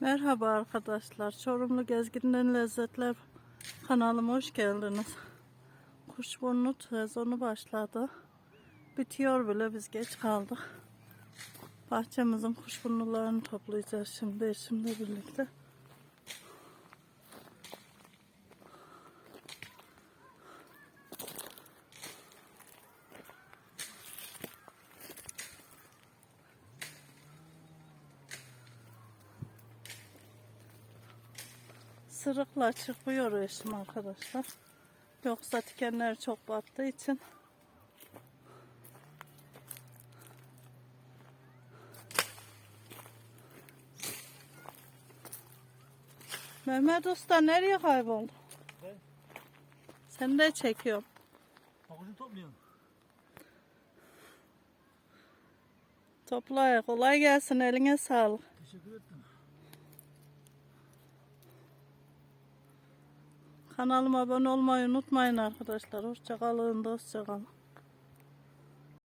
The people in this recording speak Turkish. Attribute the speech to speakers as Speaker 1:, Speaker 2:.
Speaker 1: Merhaba arkadaşlar. Çorumlu Gezgin'den Lezzetler kanalıma hoş geldiniz. Kuşburnu sezonu başladı. Bitiyor bile biz geç kaldık. Bahçemizin kuşburnularını toplayacağız şimdi eşimle birlikte. Sırıkla çıkıyor eşim arkadaşlar. Yoksa dikenler çok battığı için Mehmet Usta nereye kayboldu?
Speaker 2: Ben
Speaker 1: Seni de çekiyorum.
Speaker 2: bakıcı topluyorum.
Speaker 1: Topla kolay gelsin eline sağlık.
Speaker 2: Teşekkür ettim.
Speaker 1: Kanalıma abone olmayı unutmayın arkadaşlar. Hoşçakalın, dostçakalın.